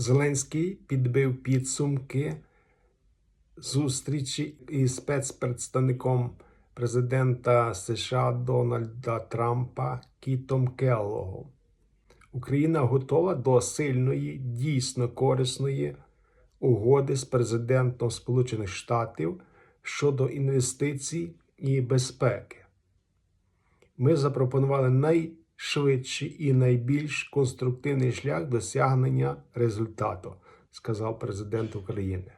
Зеленський підбив підсумки зустрічі із спецпредставником президента США Дональда Трампа Кітом Келлогом. Україна готова до сильної, дійсно корисної угоди з президентом Сполучених Штатів щодо інвестицій і безпеки. Ми запропонували найшвидший і найбільш конструктивний шлях досягнення результату, сказав президент України.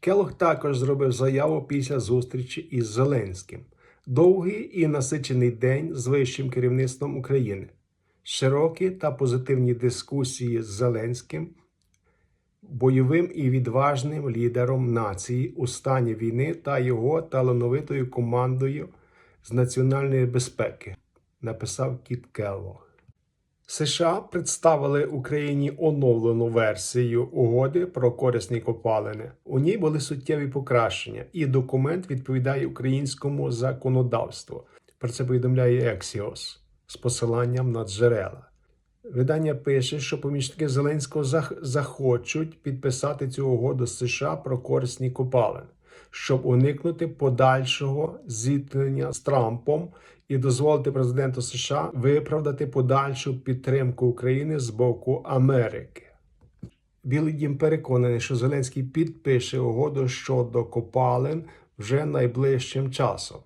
Келох також зробив заяву після зустрічі із Зеленським. Довгий і насичений день з вищим керівництвом України, широкі та позитивні дискусії з Зеленським, бойовим і відважним лідером нації у стані війни та його талановитою командою з національної безпеки, написав Кіт Келлог. США представили Україні оновлену версію угоди про корисні копалини. У ній були суттєві покращення, і документ відповідає українському законодавству. Про це повідомляє Ексіос з посиланням на джерела. Видання пише, що помічники Зеленського зах- захочуть підписати цю угоду з США про корисні копалини, щоб уникнути подальшого зіткнення з Трампом і дозволити президенту США виправдати подальшу підтримку України з боку Америки. Білий дім переконаний, що Зеленський підпише угоду щодо копалин вже найближчим часом.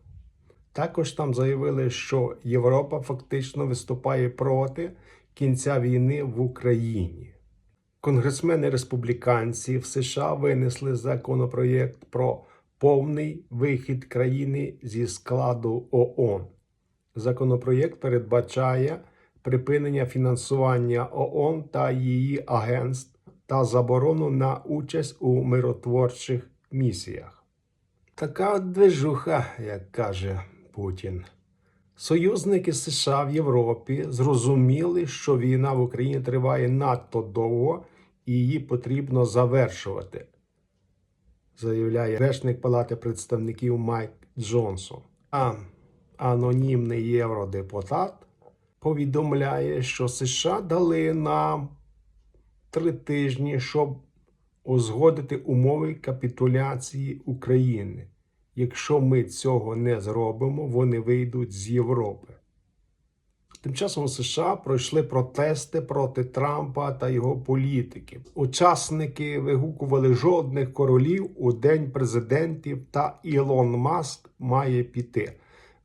Також там заявили, що Європа фактично виступає проти кінця війни в Україні. Конгресмени республіканці в США винесли законопроєкт про повний вихід країни зі складу ООН. Законопроєкт передбачає припинення фінансування ООН та її агентств та заборону на участь у миротворчих місіях. Така от движуха, як каже Путін. Союзники США в Європі зрозуміли, що війна в Україні триває надто довго і її потрібно завершувати, заявляє речник Палати представників Майк Джонсон. А анонімний євродепутат повідомляє, що США дали нам три тижні, щоб узгодити умови капітуляції України. Якщо ми цього не зробимо, вони вийдуть з Європи. Тим часом США пройшли протести проти Трампа та його політики. Учасники вигукували жодних королів у День президентів та Ілон Маск має піти,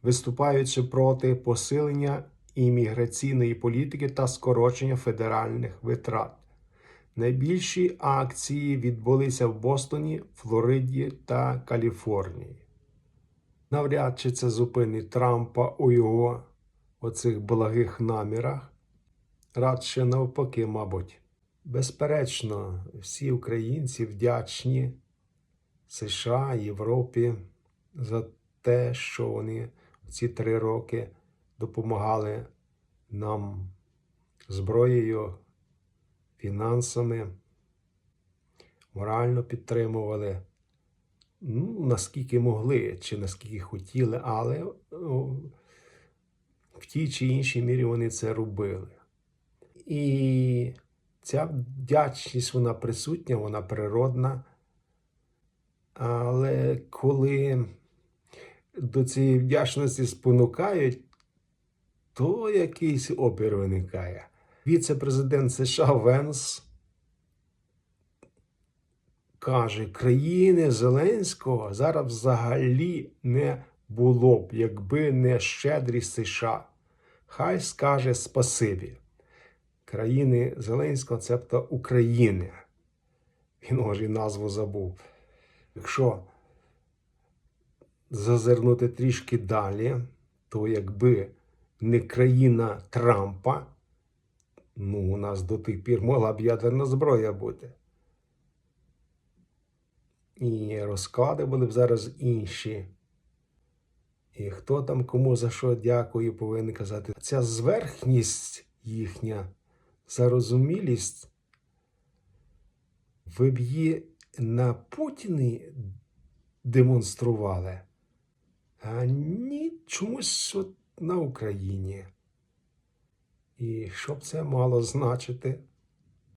виступаючи проти посилення імміграційної політики та скорочення федеральних витрат. Найбільші акції відбулися в Бостоні, Флориді та Каліфорнії. Навряд чи це зупинить Трампа у його оцих благих намірах. Радше навпаки, мабуть. Безперечно, всі українці вдячні США, Європі за те, що вони ці три роки допомагали нам зброєю, фінансами, морально підтримували, ну, наскільки могли, чи наскільки хотіли, але ну, в тій чи іншій мірі вони це робили. І ця вдячність, вона присутня, вона природна. Але коли до цієї вдячності спонукають, то якийсь опір виникає. Віце-президент США Венс каже, країни Зеленського зараз взагалі не було б, якби не щедрість США. Хай скаже спасибі. Країни Зеленського, цебто України. Він може і назву забув. Якщо зазирнути трішки далі, то якби не країна Трампа, ну, у нас до тих пір могла б ядерна зброя бути. І розклади були б зараз інші. І хто там кому за що дякую, повинен казати. Ця зверхність їхня, зарозумілість, ви б її на Путіні демонстрували, а ні чомусь от на Україні. І що б це мало значити?